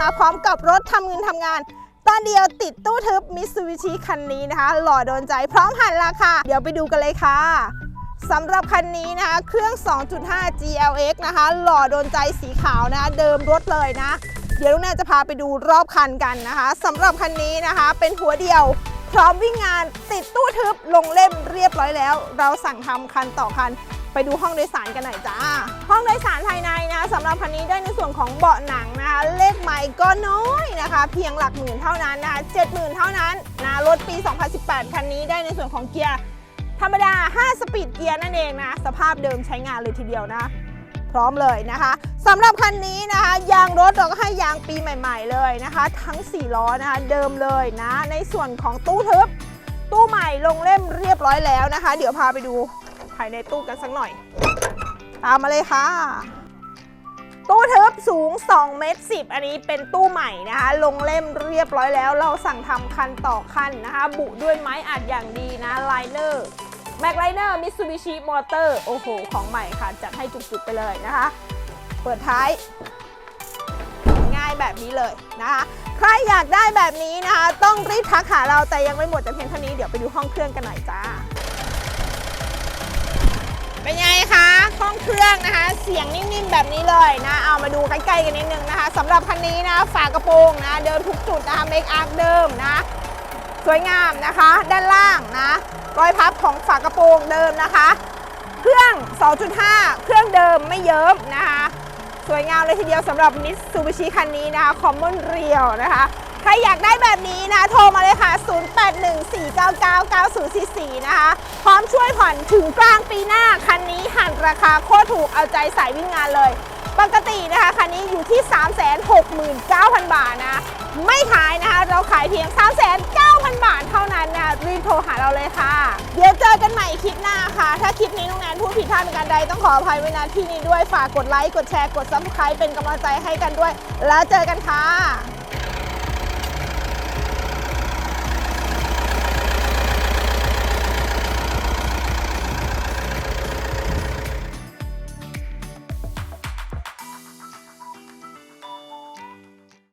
มาพร้อมกับรถทำเงินทำงานตอนเดียวติดตู้ทึบมิ t ซูบิชิคันนี้นะคะ หล่อโดนใจพร้อมหันราคาเดี๋ยวไปดูกันเลยค่ะสำหรับคันนี้นะคะ เครื่อง 2.5 GLX นะคะ หล่อโดนใจสีขาวนะคะเดิมรถเลยนะ เดี๋ยวลูกแน่จะพาไปดูรอบคันกันนะคะสำหรับคันนี้นะคะ เป็นหัวเดียวพร้อมวิ่งงานติดตู้ทึบลงเล่มเรียบร้อยแล้ว เราสั่งทำคันต่อคัน ไปดูห้องโดยสารกันหน่อยจ้า ห้องโดยสารภายในนะสำหรับคันนี้ได้ในส่วนของเบาะหนังนะคะ เลขใหม่ก็น้อยนะคะ เพียงหลักหมื่นเท่านั้นนะคะ70,000เท่านั้นนะรถปี 2018 คันนี้ได้ในส่วนของเกียร์ธรรมดา 5 สปีดเกียร์นั่นเองนะสภาพเดิมใช้งานเลยทีเดียวนะ พร้อมเลยนะคะสำหรับคันนี้นะคะยางรถเราก็ให้ยางปีใหม่ ๆ เลยนะคะ ทั้ง4ล้อนะคะเดิมเลยนะ ในส่วนของตู้ทึบตู้ใหม่ลงเล่มเรียบร้อยแล้วนะคะ เดี๋ยวพาไปดูายในตู้กันสักหน่อย ตามมาเลยค่ะ ตู้ทึบสูง 2 เมตร 10 อันนี้เป็นตู้ใหม่นะคะ ลงเล่มเรียบร้อยแล้ว เราสั่งทำคันต่อคันนะคะ บุด้วยไม้อัดอย่างดีนะไลเนอร์แม็กไลเนอร์มิตซูบิชิมอเตอร์โอ้โห ของใหม่ค่ะ จัดให้จุกๆไปเลยนะคะ เปิดท้าย ง่ายแบบนี้เลยนะคะ ใครอยากได้แบบนี้นะคะ ต้องรีบทักหาเราแต่ยังไม่หมดแต่เพียงเท่านี้ เดี๋ยวไปดูห้องเครื่องกันหน่อยจ้า เป็นไงคะห้องเครื่องนะคะ เสียงนิ่มๆแบบนี้เลยนะ เอามาดูใกล้ๆกันนิดนึงนะคะสำหรับคันนี้นะ ฝากระโปรงนะ เดิมทุกจุดนะคะเมคอัพเดิมนะ สวยงามนะคะ ด้านล่างนะ รอยพับของฝากระโปรงเดิมนะคะ เครื่อง 2.5 เครื่องเดิมไม่เยิ้มนะคะ สวยงามเลยทีเดียวสำหรับมิ t ซูบิชิคันนี้นะคะ Common Real นะคะ ใครอยากได้แบบนี้นะ โทรมาเลยค่ะ 0814999044 นะคะ พร้อมช่วยผ่อนถึงกลางปีหน้า คันนี้หันราคาโคตรถูกเอาใจสายวิ่งงานเลย ปกตินะคะคันนี้อยู่ที่ 369,000 บาทนะ ไม่ขายนะคะ เราขายเพียง 309,000 บาทเท่านั้นนะรีบโทรหาเราเลยค่ะ เดี๋ยวเจอกันใหม่คลิปหน้าค่ะ ถ้าคลิปนี้น้องแนนพูดผิดพลาดเป็นการใดต้องขออภัยไว้ณที่นี้ด้วยฝากกดไลค์กดแชร์กด subscribe เป็นกำลังใจให้กันด้วย แล้วเจอกันค่ะ